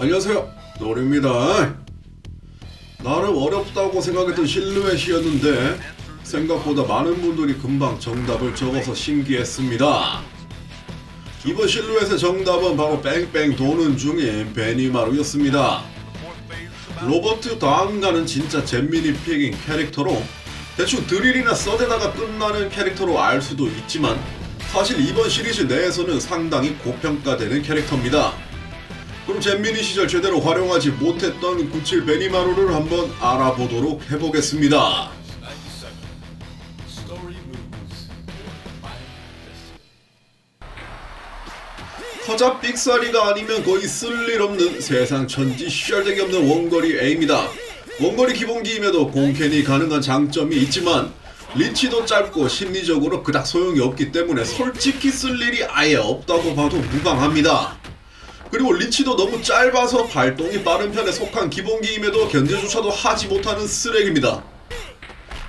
안녕하세요. 노리입니다. 나름 어렵다고 생각했던 실루엣이었는데 생각보다 많은 분들이 금방 정답을 적어서 신기했습니다. 이번 실루엣의 정답은 바로 뺑뺑 도는 중인 베니마루였습니다. 로버트 다음가는 진짜 잼민이 픽인 캐릭터로 대충 드릴이나 써대다가 끝나는 캐릭터로 알 수도 있지만 사실 이번 시리즈 내에서는 상당히 고평가되는 캐릭터입니다. 그럼 잼민이 시절 제대로 활용하지 못했던 97 베니마루를 한번 알아보도록 해보겠습니다. 커자 삑사리가 아니면 거의 쓸일 없는 세상 천지 셜데기 없는 원거리 A입니다. 원거리 기본기임에도 공캔이 가능한 장점이 있지만 리치도 짧고 심리적으로 그닥 소용이 없기 때문에 솔직히 쓸 일이 아예 없다고 봐도 무방합니다. 그리고 리치도 너무 짧아서 발동이 빠른 편에 속한 기본기임에도 견제조차도 하지 못하는 쓰레기입니다.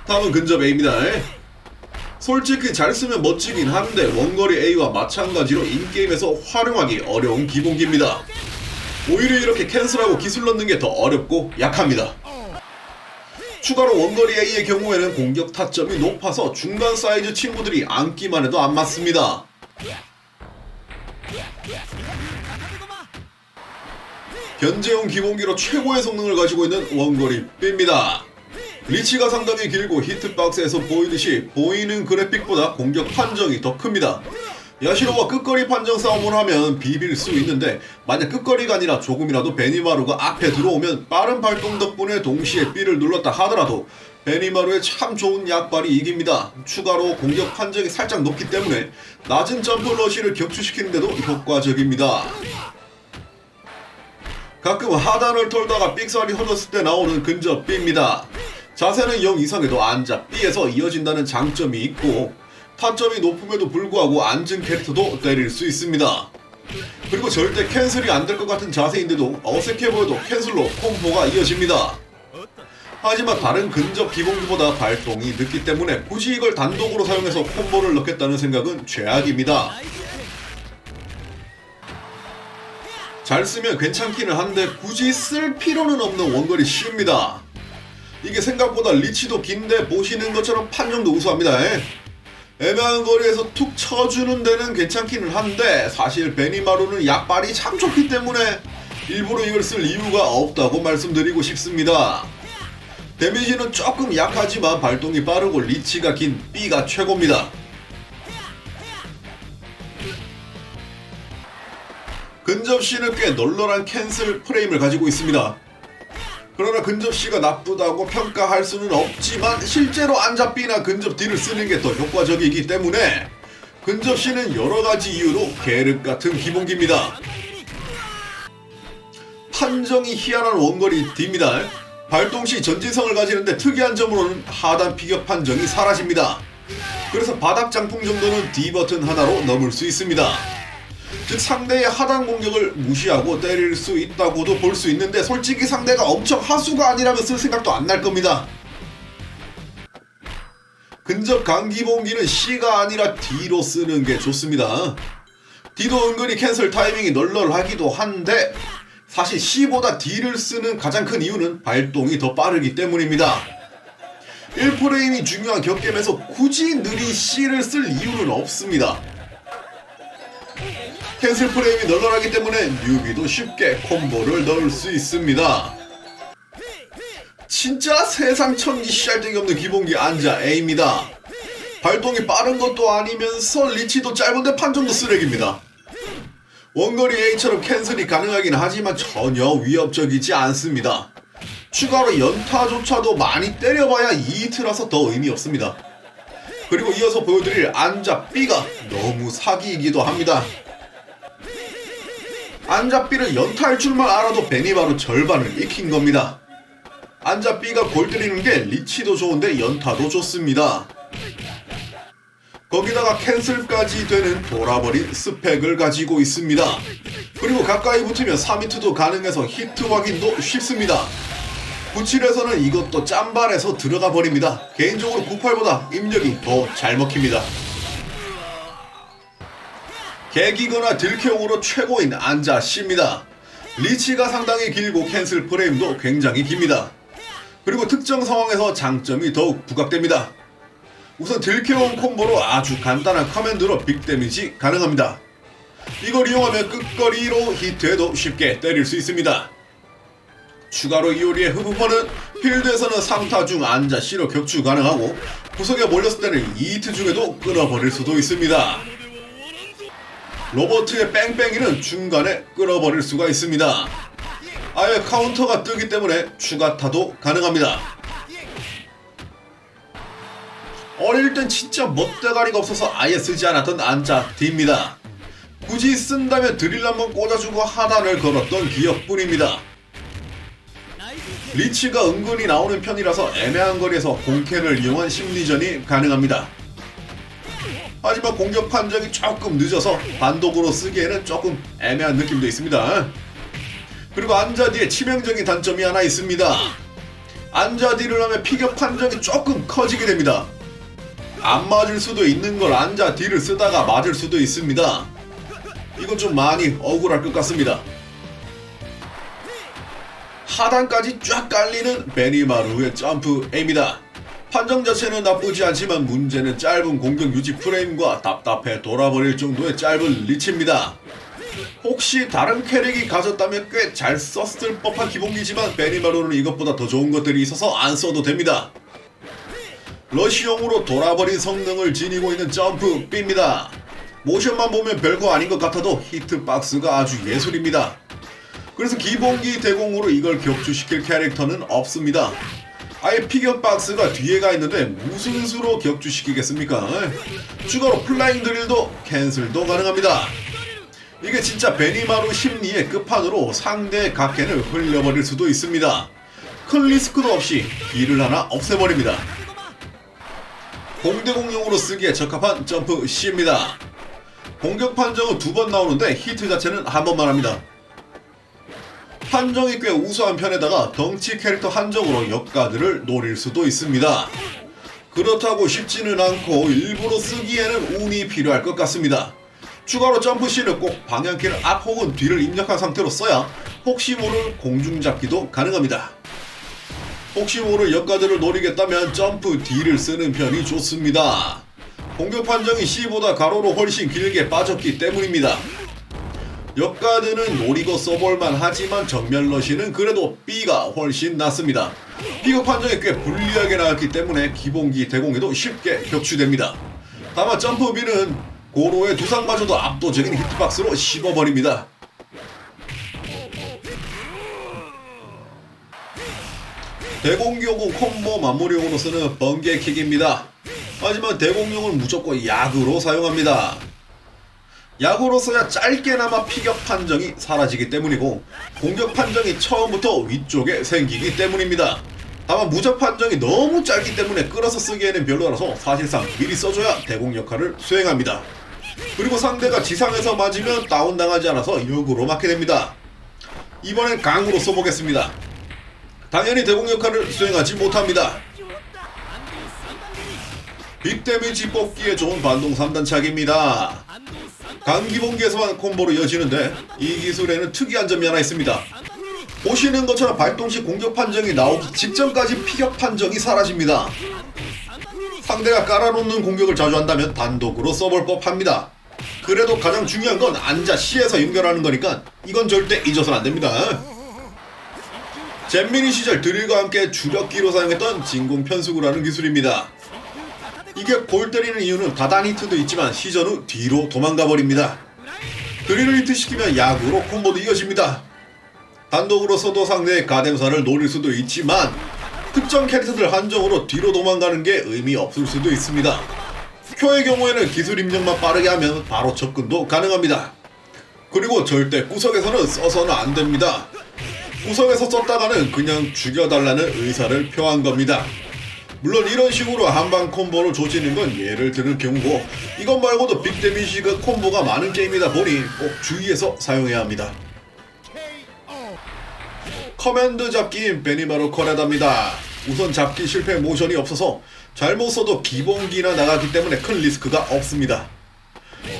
다음은 근접 A입니다. 솔직히 잘 쓰면 멋지긴 한데 원거리 A와 마찬가지로 인게임에서 활용하기 어려운 기본기입니다. 오히려 이렇게 캔슬하고 기술 넣는 게 더 어렵고 약합니다. 추가로 원거리 A의 경우에는 공격 타점이 높아서 중간 사이즈 친구들이 안기만 해도 안 맞습니다. 견제용 기본기로 최고의 성능을 가지고 있는 원거리 B입니다. 리치가 상당히 길고 히트박스에서 보이듯이 보이는 그래픽보다 공격 판정이 더 큽니다. 야시로와 끝거리 판정 싸움을 하면 비빌 수 있는데 만약 끝거리가 아니라 조금이라도 베니마루가 앞에 들어오면 빠른 발동 덕분에 동시에 B를 눌렀다 하더라도 베니마루의 참 좋은 약발이 이깁니다. 추가로 공격 판정이 살짝 높기 때문에 낮은 점프 러시를 격추시키는데도 효과적입니다. 가끔 하단을 털다가 삑살이 터졌을 때 나오는 근접 B입니다. 자세는 0 이상에도 앉아 B에서 이어진다는 장점이 있고 타점이 높음에도 불구하고 앉은 캐릭터도 때릴 수 있습니다. 그리고 절대 캔슬이 안 될 것 같은 자세인데도 어색해 보여도 캔슬로 콤보가 이어집니다. 하지만 다른 근접 기본기보다 발동이 늦기 때문에 굳이 이걸 단독으로 사용해서 콤보를 넣겠다는 생각은 죄악입니다. 잘 쓰면 괜찮기는 한데 굳이 쓸 필요는 없는 원거리 C입니다. 이게 생각보다 리치도 긴데 보시는 것처럼 판정도 우수합니다. 애매한 거리에서 툭 쳐주는 데는 괜찮기는 한데 사실 베니마루는 약발이 참 좋기 때문에 일부러 이걸 쓸 이유가 없다고 말씀드리고 싶습니다. 데미지는 조금 약하지만 발동이 빠르고 리치가 긴 B가 최고입니다. 근접 C는 꽤 널널한 캔슬 프레임을 가지고 있습니다. 그러나 근접 C가 나쁘다고 평가할 수는 없지만 실제로 안잡 B나 근접 D를 쓰는 게 더 효과적이기 때문에 근접 C는 여러 가지 이유로 계륵 같은 기본기입니다. 판정이 희한한 원거리 D입니다. 발동 시 전진성을 가지는데 특이한 점으로는 하단 피격 판정이 사라집니다. 그래서 바닥 장풍 정도는 D 버튼 하나로 넘을 수 있습니다. 즉 상대의 하단 공격을 무시하고 때릴 수 있다고도 볼 수 있는데 솔직히 상대가 엄청 하수가 아니라면 쓸 생각도 안 날 겁니다. 근접 강기본기는 C가 아니라 D로 쓰는 게 좋습니다. D도 은근히 캔슬 타이밍이 널널하기도 한데 사실 C보다 D를 쓰는 가장 큰 이유는 발동이 더 빠르기 때문입니다. 1프레임이 중요한 격겜에서 굳이 느린 C를 쓸 이유는 없습니다. 캔슬 프레임이 널널하기 때문에 뉴비도 쉽게 콤보를 넣을 수 있습니다. 진짜 세상 천지 샬등이 없는 기본기 안자 A입니다. 발동이 빠른 것도 아니면서 리치도 짧은데 판정도 쓰레기입니다. 원거리 A처럼 캔슬이 가능하긴 하지만 전혀 위협적이지 않습니다. 추가로 연타조차도 많이 때려봐야 2히트라서 더 의미 없습니다. 그리고 이어서 보여드릴 안자 B가 너무 사기이기도 합니다. 안잡비를 연타할 줄만 알아도 베니바로 절반을 익힌 겁니다. 안잡비가 골 때리는 게 리치도 좋은데 연타도 좋습니다. 거기다가 캔슬까지 되는 돌아버린 스펙을 가지고 있습니다. 그리고 가까이 붙으면 3히트도 가능해서 히트 확인도 쉽습니다. 97에서는 이것도 짬발에서 들어가 버립니다. 개인적으로 98보다 입력이 더 잘 먹힙니다. 개기거나 들켜용으로 최고인 안자 씨입니다. 리치가 상당히 길고 캔슬 프레임도 굉장히 깁니다. 그리고 특정 상황에서 장점이 더욱 부각됩니다. 우선 들켜온 콤보로 아주 간단한 커맨드로 빅 데미지 가능합니다. 이걸 이용하면 끝거리로 히트해도 쉽게 때릴 수 있습니다. 추가로 이오리의 흡흡퍼는 필드에서는 3타 중 안자 C로 격추 가능하고 구석에 몰렸을 때는 2히트 중에도 끊어버릴 수도 있습니다. 로버트의 뺑뺑이는 중간에 끌어버릴 수가 있습니다. 아예 카운터가 뜨기 때문에 추가 타도 가능합니다. 어릴 땐 진짜 멋대가리가 없어서 아예 쓰지 않았던 안자 D입니다. 굳이 쓴다면 드릴 한번 꽂아주고 하단을 걸었던 기억뿐입니다. 리치가 은근히 나오는 편이라서 애매한 거리에서 공캔을 이용한 심리전이 가능합니다. 하지만 공격 판정이 조금 늦어서 단독으로 쓰기에는 조금 애매한 느낌도 있습니다. 그리고 안자디의 치명적인 단점이 하나 있습니다. 안자디를 하면 피격 판정이 조금 커지게 됩니다. 안 맞을 수도 있는 걸 안자디를 쓰다가 맞을 수도 있습니다. 이건 좀 많이 억울할 것 같습니다. 하단까지 쫙 깔리는 베니마루의 점프 A입니다. 판정 자체는 나쁘지 않지만 문제는 짧은 공격 유지 프레임과 답답해 돌아버릴 정도의 짧은 리치입니다. 혹시 다른 캐릭이 가졌다면 꽤 잘 썼을 법한 기본기지만 베니마루는 이것보다 더 좋은 것들이 있어서 안 써도 됩니다. 러시용으로 돌아버린 성능을 지니고 있는 점프 B입니다. 모션만 보면 별거 아닌 것 같아도 히트박스가 아주 예술입니다. 그래서 기본기 대공으로 이걸 격추시킬 캐릭터는 없습니다. 아예 피겨 박스가 뒤에 가 있는데 무슨 수로 격추시키겠습니까? 추가로 플라잉 드릴도 캔슬도 가능합니다. 이게 진짜 베니마루 심리의 끝판으로 상대의 각캔을 흘려버릴 수도 있습니다. 큰 리스크도 없이 길을 하나 없애버립니다. 공대공용으로 쓰기에 적합한 점프 C입니다. 공격 판정은 두 번 나오는데 히트 자체는 한 번만 합니다. 판정이 꽤 우수한 편에다가 덩치 캐릭터 한정으로 역가들을 노릴 수도 있습니다. 그렇다고 쉽지는 않고 일부러 쓰기에는 운이 필요할 것 같습니다. 추가로 점프 C는 꼭 방향키를 앞 혹은 뒤를 입력한 상태로 써야 혹시 모를 공중잡기도 가능합니다. 혹시 모를 역가들을 노리겠다면 점프 D를 쓰는 편이 좋습니다. 공격 판정이 C보다 가로로 훨씬 길게 빠졌기 때문입니다. 역가드는 노리고 써볼만 하지만 정면 러시는 그래도 B가 훨씬 낫습니다. B가 판정이 꽤 불리하게 나왔기 때문에 기본기 대공에도 쉽게 격추됩니다. 다만 점프 B는 고로의 두상마저도 압도적인 히트박스로 씹어버립니다. 대공격은 콤보 마무리용으로 쓰는 번개킥입니다. 하지만 대공용은 무조건 약으로 사용합니다. 약으로 써야 짧게나마 피격 판정이 사라지기 때문이고 공격 판정이 처음부터 위쪽에 생기기 때문입니다. 다만 무적 판정이 너무 짧기 때문에 끌어서 쓰기에는 별로라서 사실상 미리 써줘야 대공 역할을 수행합니다. 그리고 상대가 지상에서 맞으면 다운당하지 않아서 역으로 맞게 됩니다. 이번엔 강으로 써보겠습니다. 당연히 대공 역할을 수행하지 못합니다. 빅 데미지 뽑기에 좋은 반동 3단착입니다. 강기본기에서만 콤보로 이어지는데 이 기술에는 특이한 점이 하나 있습니다. 보시는 것처럼 발동 시 공격 판정이 나오기 직전까지 피격 판정이 사라집니다. 상대가 깔아놓는 공격을 자주 한다면 단독으로 써볼 법합니다. 그래도 가장 중요한 건 앉아 C에서 연결하는 거니까 이건 절대 잊어서는 안 됩니다. 잼미니 시절 드릴과 함께 주력기로 사용했던 진공 편수구라는 기술입니다. 이게 골 때리는 이유는 히트도 있지만 시전 후 뒤로 도망가 버립니다. 드릴을 히트시키면 야구로 콤보도 이어집니다. 단독으로 써도 상대의 가뎀사를 노릴 수도 있지만 특정 캐릭터들 한정으로 뒤로 도망가는 게 의미 없을 수도 있습니다. 큐의 경우에는 기술 입력만 빠르게 하면 바로 접근도 가능합니다. 그리고 절대 구석에서는 써서는 안 됩니다. 구석에서 썼다가는 그냥 죽여달라는 의사를 표한 겁니다. 물론 이런 식으로 한방 콤보를 조지는 건 예를 드는 경우고 이것 말고도 빅 데미지가 콤보가 많은 게임이다 보니 꼭 주의해서 사용해야 합니다. 커맨드 잡기인 베니마로 커레다입니다. 우선 잡기 실패 모션이 없어서 잘못 써도 기본기나 나가기 때문에 큰 리스크가 없습니다.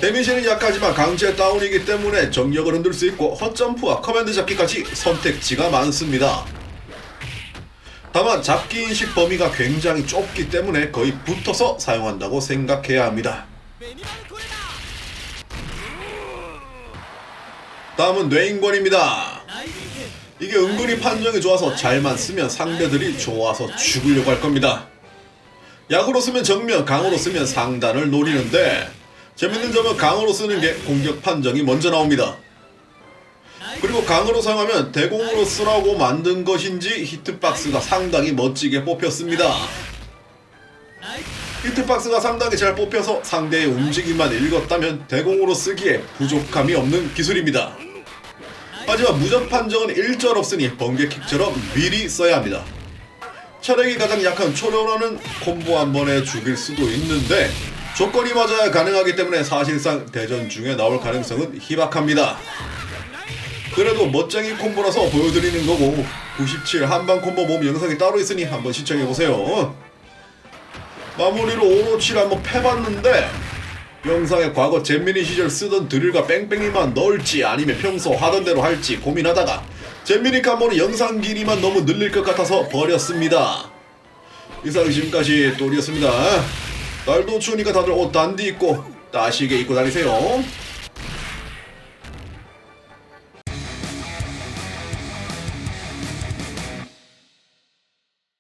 데미지는 약하지만 강제 다운이기 때문에 정력을 흔들 수 있고 헛점프와 커맨드 잡기까지 선택지가 많습니다. 다만 잡기 인식 범위가 굉장히 좁기 때문에 거의 붙어서 사용한다고 생각해야 합니다. 다음은 뇌인권입니다. 이게 은근히 판정이 좋아서 잘만 쓰면 상대들이 좋아서 죽으려고 할 겁니다. 약으로 쓰면 정면, 강으로 쓰면 상단을 노리는데 재밌는 점은 강으로 쓰는 게 공격 판정이 먼저 나옵니다. 그리고 강으로 사용하면 대공으로 쓰라고 만든 것인지 히트박스가 상당히 멋지게 뽑혔습니다. 히트박스가 상당히 잘 뽑혀서 상대의 움직임만 읽었다면 대공으로 쓰기에 부족함이 없는 기술입니다. 하지만 무적 판정은 일절 없으니 번개킥처럼 미리 써야 합니다. 체력이 가장 약한 초련어는 콤보 한 번에 죽일 수도 있는데 조건이 맞아야 가능하기 때문에 사실상 대전 중에 나올 가능성은 희박합니다. 그래도 멋쟁이 콤보라서 보여드리는 거고 97 한방 콤보 몸 영상이 따로 있으니 한번 시청해보세요. 마무리로 오로치를 한번 패봤는데 영상에 과거 잼민이 시절 쓰던 드릴과 뺑뺑이만 넣을지 아니면 평소 하던 대로 할지 고민하다가 잼민이 칸모는 영상 길이만 너무 늘릴 것 같아서 버렸습니다. 이상 지금까지 또리였습니다. 날도 추우니까 다들 옷 단디 입고 따시게 입고 다니세요.